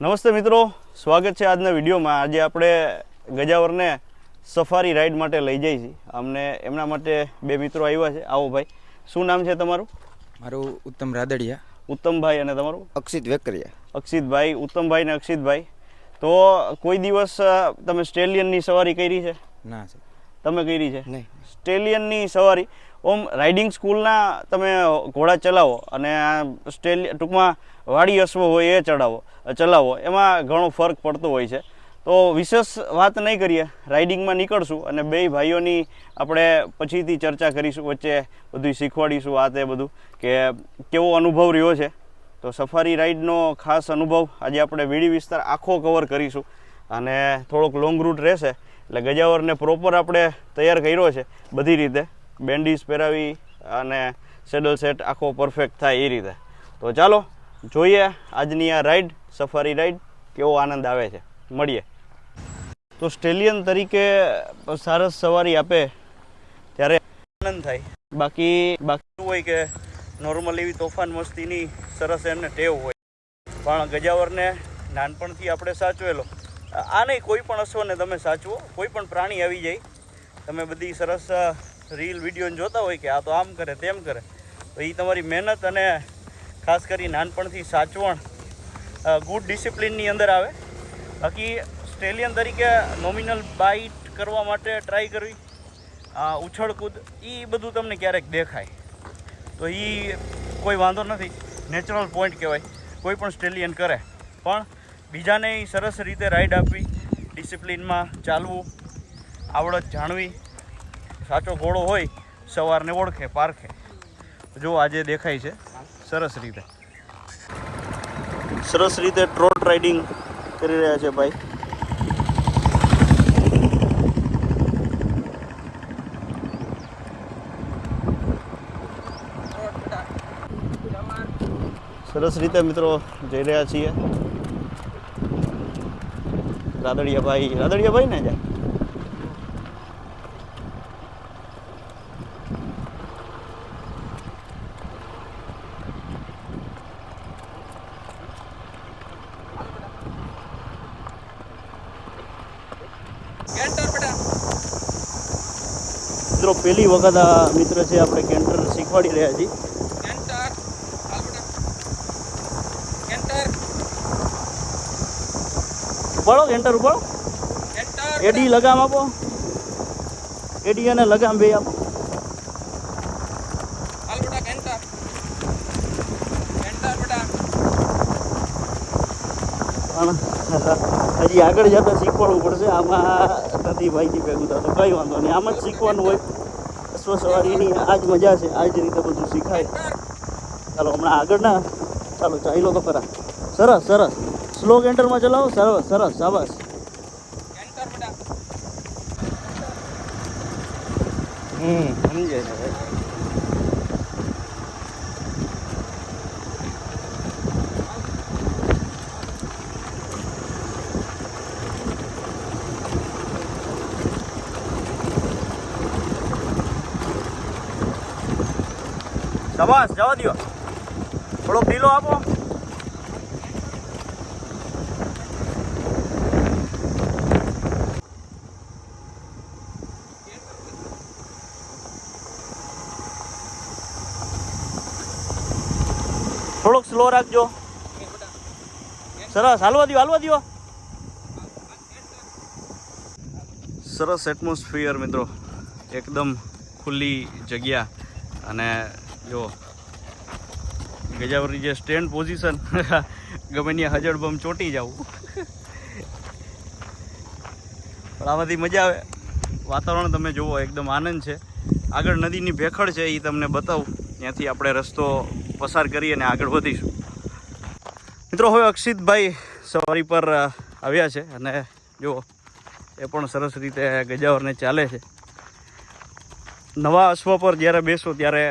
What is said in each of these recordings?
નમસ્તે મિત્રો સ્વાગત છે આજના વિડીયોમાં. આજે આપણે ગજાવરને સફારી રાઈડ માટે લઈ જઈએ છીએ અમને એમના માટે બે મિત્રો આવ્યા છે. આવો ભાઈ શું નામ છે તમારું? મારું ઉત્તમ રાદડિયા. ઉત્તમભાઈ અને તમારું? અક્ષિત વેકરિયા. અક્ષિતભાઈ ઉત્તમભાઈ ને અક્ષિતભાઈ. તો કોઈ દિવસ તમે સ્ટેલિયનની સવારી કરી છે? ના સર તમે કરી છે? નહીં. સ્ટેલિયનની સવારી? ઓમ રાઇડિંગ સ્કૂલના તમે ઘોડા ચલાવો અને આ સ્ટેલ ટૂંકમાં વાડી અશ્વ હોય એ ચડાવો, ચલાવો, એમાં ઘણો ફરક પડતો હોય છે. તો વિશેષ વાત નહીં કરીએ, રાઇડિંગમાં નીકળશું અને બે ભાઈઓની આપણે પછીથી ચર્ચા કરીશું, વચ્ચે બધું શીખવાડીશું આ તે બધું કે કેવો અનુભવ રહ્યો છે. તો સફારી રાઈડનો ખાસ અનુભવ આજે આપણે વીડી વિસ્તાર આખો કવર કરીશું અને થોડોક લોંગ રૂટ રહેશે. એટલે ગજાવરને પ્રોપર આપણે તૈયાર કર્યો છે બધી રીતે. બેન્ડીસ પહેરાવી અને સેડલ સેટ આખો પરફેક્ટ થાય એ રીતે. તો ચાલો, જોઈએ આજની આ રાઈડ સફારી રાઈડ કેવો આનંદ આવે છે. મળીએ. તો સ્ટેલિયન તરીકે સારસ સવારી આપે ત્યારે આનંદ થાય. બાકી બાકી હોય કે નોર્મલ એવી તોફાન મસ્તીની સરસ એને ટેવ હોય. પણ ગજાવરને નાનપણથી આપણે સાચવેલો. આ નહીં કોઈ પણ અશ્વને તમે સાચવો, કોઈ પણ પ્રાણી આવી જાય, તમે બધી સરસ રીલ વીડિયો જોતા હોય કે આ તો આમ કરે, તેમ કરે. તો એ તમારી મહેનત અને ખાસ કરી નાનપણથી સાચવણ ગુડ ડિસિપ્લિનની અંદર આવે. બાકી સ્ટેલિયન તરીકે નોમિનલ બાઇટ કરવા માટે ટ્રાય કરવી ઉછળકૂદ એ બધું તમને ક્યારેક દેખાય. તો એ કોઈ વાંધો નથી. નેચરલ પોઈન્ટ કહેવાય. કોઈ પણ સ્ટેલિયન કરે. પણ બીજાને સરસ રીતે રાઈડ આપવી ડિસિપ્લિનમાં ચાલવું, આવડત જાણવી સાચો ઘોડો હોય, સવારને ઓળખે, પારખે. જો આજે દેખાય છે, સરસ રીતે. સરસ રીતે ટ્રોટ રાઇડિંગ કરી રહ્યા છે ભાઈ. સરસ રીતે મિત્રો જઈ રહ્યા છીએ. રાદડિયા ભાઈ રાદડિયા ભાઈ ને જાય? મિત્રો પહેલી વખત આ મિત્ર છે આપણે કેન્ટર શીખવાડી રહ્યા છીએ. ઉપાડો કેન્ટર ઉપાડો. એડી લગામ આપો. એડી અને લગામ બે આપો. પણ હજી આગળ જતાં શીખવાડવું પડશે. આમાં નથી ભાઈથી ભેગું થતું. કંઈ વાંધો નહીં. આમ જ શીખવાનું હોય. અશ્વસવારીની આ જ મજા છે. આ જ રીતે બધું શીખાય. ચાલો, હમણાં આગળ ના ચાલો ચાલો તો ખરા. સરસ સરસ. સ્લો કેન્ટરમાં ચલાવો. સરસ સરસ, શાબાશ. હમ સમજે છે જવા દો થોડોક ઢીલો આપો. થોડોક સ્લો રાખજો. સરસ, હાલવા દો હાલવા દો સરસ એટમોસ્ફિયર મિત્રો. એકદમ ખુલ્લી જગ્યા અને જો ગજાવરની જે સ્ટેન્ડ પોઝિશન ગમે ત્યાં હજળબમ ચોટી જવું પણ આમાંથી મજા આવે. વાતાવરણ તમે જુઓ, એકદમ આનંદ છે. આગળ નદીની ભેખડ છે એ તમને બતાવું. ત્યાંથી આપણે રસ્તો પસાર કરી અને આગળ વધીશું. મિત્રો, હવે અક્ષિતભાઈ સવારી પર આવ્યા છે અને જુઓ, એ પણ સરસ રીતે ગજાવરને ચાલે છે. નવા અશ્વ પર જ્યારે બેસો ત્યારે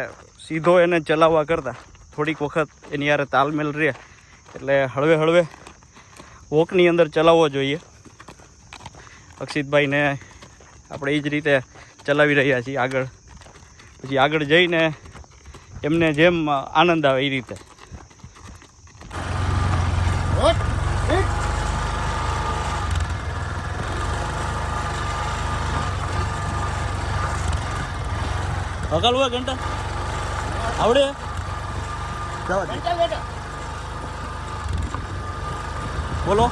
સીધો એને ચલાવવા કરતાં. થોડીક વખત એની યારે તાલમેલ રહે. એટલે હળવે હળવે વોકની અંદર ચલાવવો જોઈએ. અક્ષિતભાઈને આપણે એ જ રીતે ચલાવી રહ્યા છીએ આગળ. પછી આગળ જઈને એમને જેમ આનંદ આવે એ રીતે. ભગાડવા ઘંટા? આવડે? બોલો.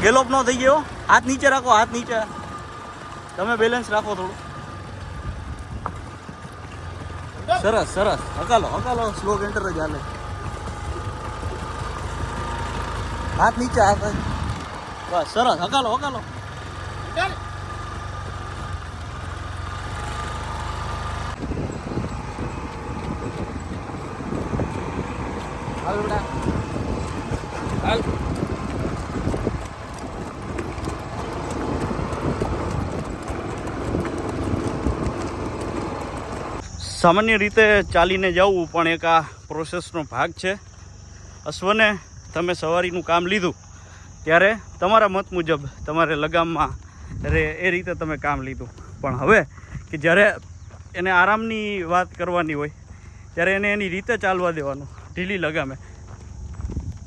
ગેલોપ નો થઈ ગયો. હાથ નીચે રાખો હાથ નીચે. તમે બેલેન્સ રાખો થોડું. સરસ સરસ. હકાલો હકાલો. સ્લો એન્ટર જ હાલે. હાથ નીચે હાથ. બસ સરસ. હકાલો હકાલો. હાલ. બેટા સામાન્ય રીતે ચાલીને જવું પણ એક આ પ્રોસેસનો ભાગ છે. અશ્વને તમે સવારીનું કામ લીધું. ત્યારે તમારા મત મુજબ તમારે લગામમાં રે એ રીતે તમે કામ લીધું. પણ હવે કે જ્યારે એને આરામની વાત કરવાની હોય, ત્યારે એને એની રીતે ચાલવા દેવાનું. ઢીલી લગામે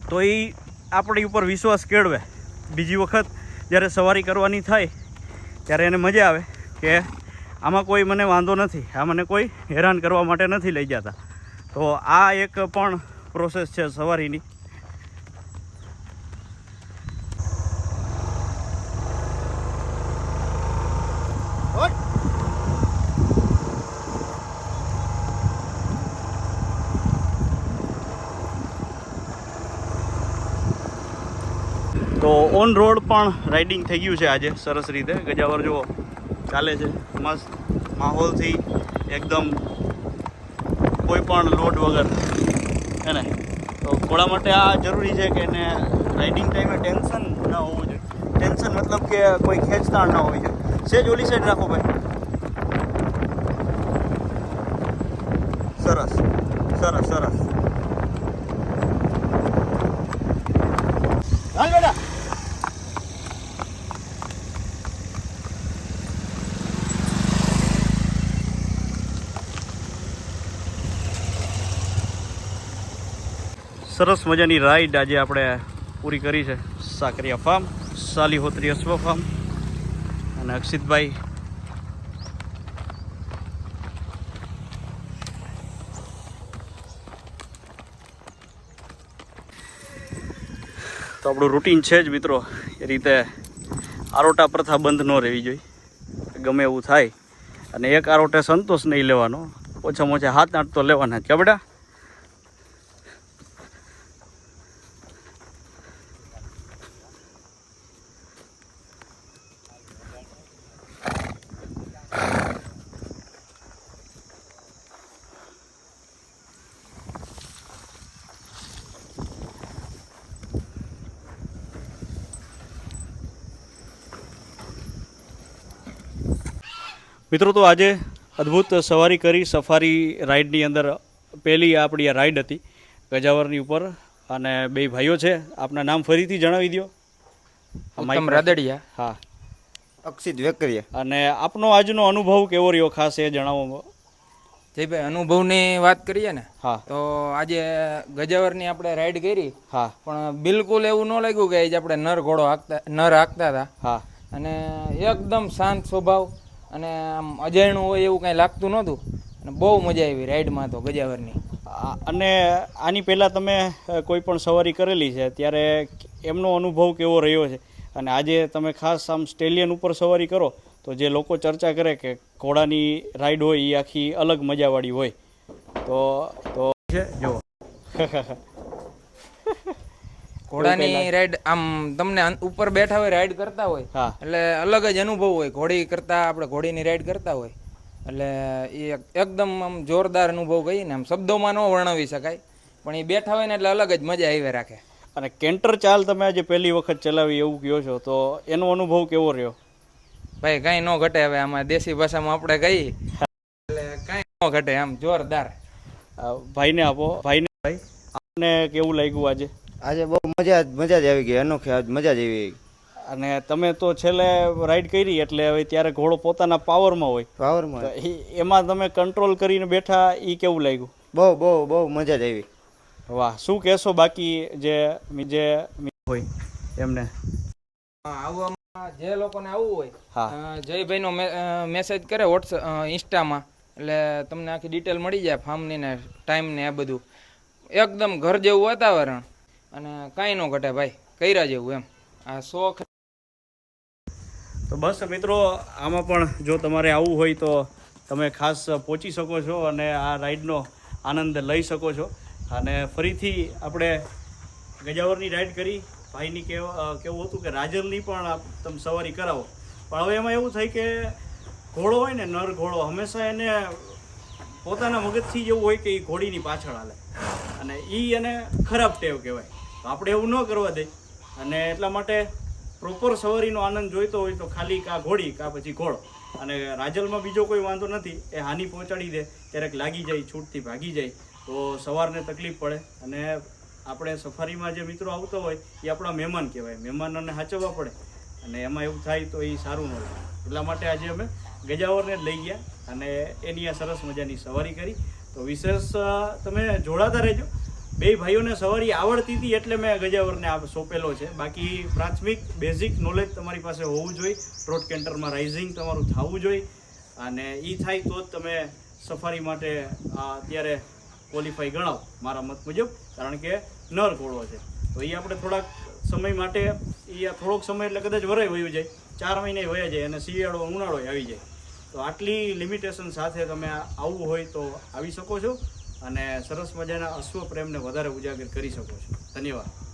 તો એ આપણી ઉપર વિશ્વાસ કેળવે. બીજી વખત જ્યારે સવારી કરવાની થાય, ત્યારે એને મજા આવે કે આમાં કોઈ મને વાંધો નથી, આ મને કોઈ હેરાન કરવા માટે નથી લઈ જતા. તો આ એક પણ પ્રોસેસ છે સવારીની. તો ઓન રોડ પણ રાઇડિંગ થઈ ગયું છે આજે, સરસ રીતે. ગજાવર જુઓ, ચાલે છે. મસ્ત માહોલથી એકદમ કોઈ પણ લોડ વગર, હે ને? તો ઘોડા માટે આ જરૂરી છે કે એને રાઇડિંગ ટાઈમે ટેન્શન ન હોવું જોઈએ. ટેન્શન મતલબ કે કોઈ ખેંચતાણ ન હોવી જોઈએ. સેજ ઓલી સાઈડ રાખો ભાઈ. સરસ સરસ સરસ. હાલ બેટા. સરસ મજાની રાઈડ આજે આપણે પૂરી કરી છે. સાકરિયા ફાર્મ. સાલીહોત્રી અશ્વ ફાર્મ. અને અક્ષિતભાઈ. તો આપણું રૂટીન છે જ મિત્રો એ રીતે આરોટા પ્રથા બંધ ન રહેવી જોઈએ. ગમે એવું થાય. અને એક આરોટે સંતોષ નહીં લેવાનો. ઓછામાં ઓછા હાથ આઠ તો લેવાના જ કે બેટા? મિત્રો તો આજે અદ્ભુત સવારી કરી સફારી રાઈડની અંદર પહેલી આપણી આ રાઈડ હતી ગજાવરની ઉપર. અને બે ભાઈઓ છે આપના નામ ફરીથી જણાવી દો ઉત્તમ રાદડિયા. હા. અક્ષિત વેકરિયા. અને આપનો આજનો અનુભવ કેવો રહ્યો ખાસ એ જણાવો જયભાઈ અનુભવની વાત કરીએ ને હા. તો આજે ગજાવરની આપણે રાઈડ કરી હા. પણ બિલકુલ એવું ન લાગ્યું કે આજે આપણે નર ઘોડો હાંકતા નર હાંકતા હતા. હા. અને એકદમ શાંત સ્વભાવ. અને આમ અજાયણું હોય એવું કાંઈ લાગતું નહોતું. અને બહુ મજા આવી રાઈડમાં તો ગજાવરની. અને આની પહેલાં તમે કોઈ પણ સવારી કરેલી છે ત્યારે એમનો અનુભવ કેવો રહ્યો છે? અને આજે તમે ખાસ આમ સ્ટેલિયન ઉપર સવારી કરો તો જે લોકો ચર્ચા કરે કે ઘોડાની રાઈડ હોય એ આખી અલગ મજાવાળી હોય. તો તો છે જો ઘોડાની રાઈડ આમ તમને ઉપર બેઠા હોય રાઈડ કરતા હોય હા. એટલે અલગ જ અનુભવ હોય. ઘોડી કરતા આપણે ઘોડીની રાઈડ કરતા હોય. એટલે એ એકદમ આમ જોરદાર અનુભવ કહીએ ને આમ શબ્દોમાં ન વર્ણવી શકાય પણ એ બેઠા હોય ને એટલે અલગ જ મજા આવી રાખે. અને કેન્ટર ચાલ તમે આજે પહેલી વખત ચલાવી એવું કહો છો તો એનો અનુભવ કેવો રહ્યો? ભાઈ કાંઈ ન ઘટે હવે આમાં દેશી ભાષામાં આપણે કહીએ. એટલે કાંઈ ન ઘટે આમ જોરદાર. ભાઈને આપો. ભાઈને ભાઈ આપને કેવું લાગ્યું આજે? આજે બહુ મજા મજા જ આવી ગઈ અનોખી આજ મજા જ આવી અને તમે તો છેલ્લે રાઈડ કરી એટલે હવે ત્યારે ઘોડો પોતાના પાવરમાં હોય. પાવરમાં એમાં તમે કંટ્રોલ કરીને બેઠા એ કેવું લાગ્યું? બહુ બહુ બહુ મજા જ આવી. વાહ શું કહેશો બાકી જે જે હોય એમને. હા, આવું આમ આ જે લોકોને આવવું હોય હા. જયભાઈનો મે- મેસેજ કરે વોટ્સઅપ ઇન્સ્ટામાં એટલે તમને આખી ડિટેલ મળી જાય ફાર્મની ને ટાઈમ ને આ બધું. એકદમ ઘર જેવું વાતાવરણ. અને કાંઈ ન ઘટે ભાઈ, કર્યા જેવું એમ. આ શોખ. તો બસ મિત્રો, આમાં પણ જો તમારે આવવું હોય તો તમે ખાસ પહોંચી શકો છો અને આ રાઈડનો આનંદ લઈ શકો છો. અને ફરીથી આપણે ગજાવરની રાઈડ કરી. ભાઈની કેવ કેવું હતું કે રાજલની પણ તમે સવારી કરાવો. પણ હવે એમાં એવું થાય કે ઘોડો હોય ને, નર ઘોડો, હંમેશા એને પોતાના મગજથી જેવું હોય કે એ ઘોડીની પાછળ હાલે. અને એ એને ખરાબ ટેવ કહેવાય. આપણે એવું ન કરવા દે. અને એટલા માટે પ્રોપર સવારીનો આનંદ જોઈતો હોય તો ખાલી કા ઘોડી કા પછી ઘોડો. અને રાજલમાં બીજો કોઈ વાંધો નથી, એ હાનિ પહોંચાડી દે. ક્યારેક લાગી જાય, છૂટથી ભાગી જાય, તો સવારને તકલીફ પડે. અને આપણે સફારીમાં જે મિત્રો આવતો હોય, એ આપણા મહેમાન કહેવાય. મહેમાનોને સાચવવા પડે. અને એમાં એવું થાય તો એ સારું ન લાગે એટલા માટે આજે અમે ગજાવરને લઈ ગયા. અને એની આ સરસ મજાની સવારી કરી. તો વિશેષ તમે જોડાતા રહેજો. બે ભાઈઓને સવારી આવડતી હતી એટલે મેં ગજાવરને આ સોંપેલો છે. બાકી પ્રાથમિક બેઝિક નોલેજ તમારી પાસે હોવું જોઈએ. ટ્રોટ કેન્ટરમાં રાઇઝિંગ તમારું થવું જોઈએ. અને એ થાય તો જ તમે સફારી માટે અત્યારે ક્વોલિફાઈ ગણાવ મારા મત મુજબ. કારણ કે નર ઘોડો છે. તો એ આપણે થોડાક સમય માટે એ થોડોક સમય એટલે કદાચ વરાય વયું જાય. ચાર મહિને વયા જાય અને શિયાળો, ઉનાળો આવી જાય. તો આટલી લિમિટેશન સાથે તમે આવવું હોય તો આવી શકો છો. અને સરસ મજાના અશ્વ પ્રેમને વધારે ઉજાગર કરી શકો છો. ધન્યવાદ.